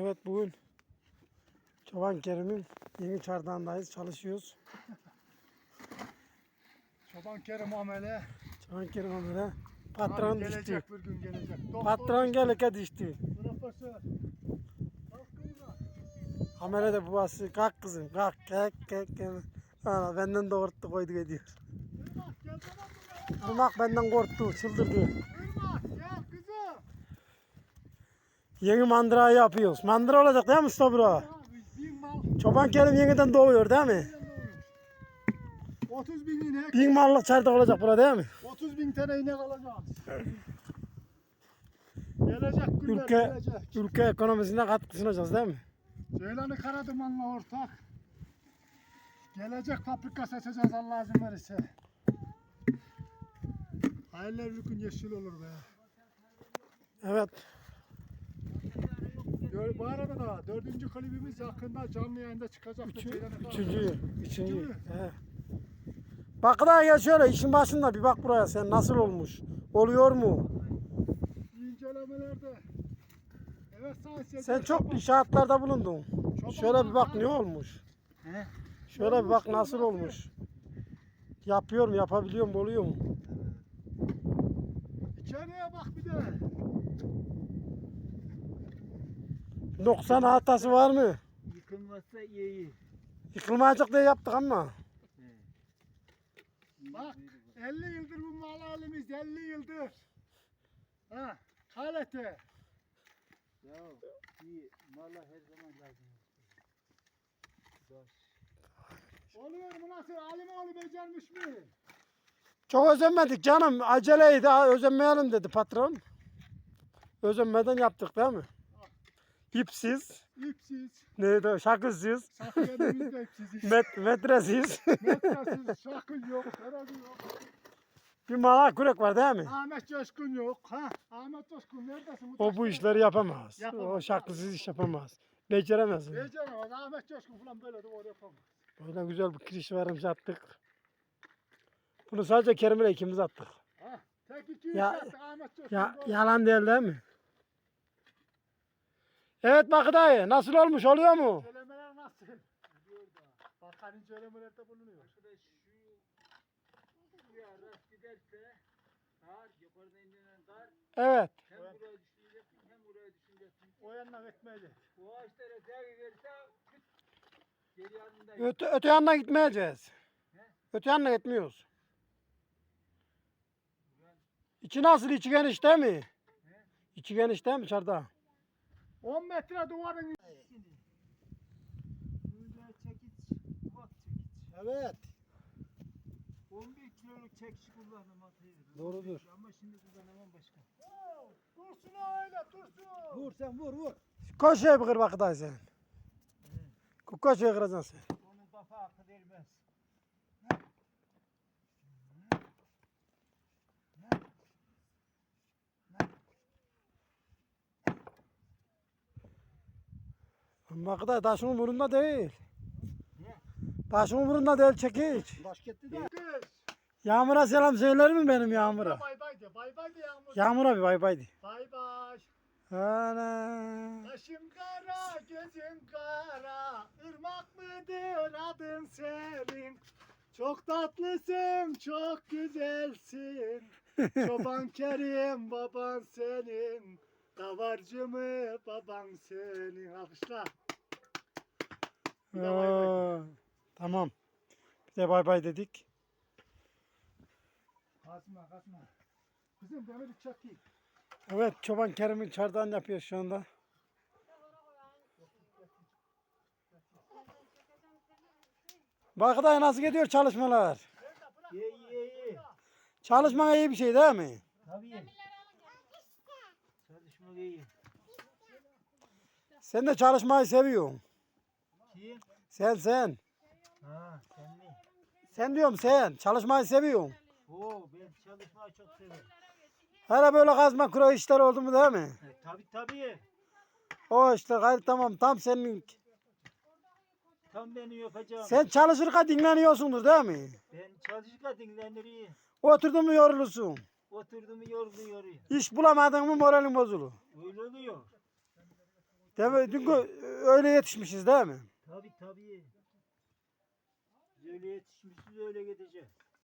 Evet bugün Çoban Kerim'in yeni çardağındayız. Çalışıyoruz. Çoban Kerim amele. Çoban Kerim amele. Patron düştü. gelecek bir gün gelecek. Doktor, Patron gelirken düştü. Profesör. Amele de babası kalk kızım kalk kalk kalk. kalk. Ana, benden doğurttu koydu ediyor. Irmak benden korktu çıldırdı. Irmak gel kızım. Yeni mandırayı yapıyoruz. Mandıra olacak değil mi usta mal. Çoban Kerim yeniden doğuyor değil mi? nereden doğuyor? 30 bin inek. Bin mallık çardak olacak burada değil mi? 30 bin tane inek alacağız. gelecek günler Ülke, gelecek. ülke ekonomisine katkı sunacağız değil mi? Ceylan'ı Karaduman'la ortak. Gelecek fabrika seçeceğiz Allah izin verirse. Hayaller bir gün yeşil olur be. Evet. Gör- Bu arada da dördüncü klibimiz yakında canlı yayında çıkacak. Üçü, üçüncü. Üçüncü. He. Bak daha gel şöyle işin başında bir bak buraya sen nasıl olmuş? Oluyor mu? İncelemelerde. Evet sayın Sen çok inşaatlarda bulundun. çoban Şöyle bir bak ne olmuş? He? Şöyle bir bak nasıl olmuş? Yapıyor mu, yapabiliyor mu, oluyor mu? İçeriye bak bir de. 90 hatası var mı? Yıkılmazsa iyi. Yıkılmayacak diye yaptık ama. Bak 50 yıldır bu mal halimiz 50 yıldır. Ha, kalite. Ya iyi. Mala her zaman lazım. Baş. Oluyor mu nasıl? Alimoğlu becermiş mi? Çok özenmedik canım. Aceleydi. ha, Özenmeyelim dedi patron. Özenmeden yaptık değil mi? İpsiz. İpsiz. Neydi o? Şakılsız. Sakı elimizde ipsiz. Met, metresiz. Metresiz, şakıl yok, herhalde yok. bir mala kürek var değil mi? Ahmet Coşkun yok. Ha, Ahmet Coşkun neredesin? O bu işleri yapamaz. Yapamaz. O şakılsız iş yapamaz. Beceremez. Beceremez. Ahmet Coşkun falan böyle o yapamaz. Böyle güzel bir kiriş varmış attık. Bunu sadece Kerim'le ikimiz attık. Ha, tek iki Ya- yaptık Ahmet Coşkun. Ya yalan değil değil mi? Evet Bakı dayı nasıl olmuş oluyor mu? İncelemeler nasıl? Bakan incelemelerde bulunuyor. Arkadaş şu buraya rast giderse kar yukarıda indirilen kar Evet. hem buraya düşüneceksin hem buraya düşüneceksin. O yanına etmeli. Bu ağaçlara değer verirse küt geri yanında Öte, öte yanına gitmeyeceğiz. Öte yanına gitmiyoruz. İçi nasıl? İçi geniş değil mi? İçi geniş değil mi çarda? 10 metre duvarın Böyle çekiç, ufak çekiç. Evet. 11 kiloluk çekiç kullandım atayı. Doğrudur. Ama şimdi kullanamam başka. Dursun öyle dursun. Vur sen vur vur. Koş şeye bir kır Bakı dayı sen. Koş şeye kıracaksın sen. Bakı dayı taşın umurunda değil. Niye? Taşın umurunda değil çekiç. Başketti de. Kız. Yağmur'a selam söyler mi benim Yağmur'a? Bay bay de. Bay bay de yağmur. Yağmur'a bir bay bay de. Bay bay. Ana. Başım kara, gözüm kara, ırmak mıdır adın senin? Çok tatlısın, çok güzelsin. Çoban Kerim baban senin. Davarcı mı baban senin? Alkışla. Bir de bay bay. Tamam. Bir de bay bay dedik. Kazma kazma. Kızım demiri çekeyim. Evet çoban Kerim'in çardağını yapıyor şu anda. Bak dayı nasıl gidiyor çalışmalar? İyi iyi iyi. Çalışmak iyi bir şey değil mi? Tabii. Sen de çalışmayı seviyorsun. Kim? Sen sen. Ha sen mi? Sen diyorum sen. Çalışmayı seviyorsun. Oo ben çalışmayı çok severim. Hele böyle kazma kura işler oldu mu değil mi? E, tabii tabii. O işte gayet tamam tam senin. Tam beni yapacağım. Sen çalışırken dinleniyorsundur değil mi? Ben çalışırken dinlenirim. Oturdun mu yorulursun. Oturdum yorgun yoruyor. İş bulamadın mı moralin bozulur. Öyle oluyor. Deve, dün gö- öyle yetişmişiz değil mi? Tabii tabii. Öyle yetişmişiz öyle gideceğiz.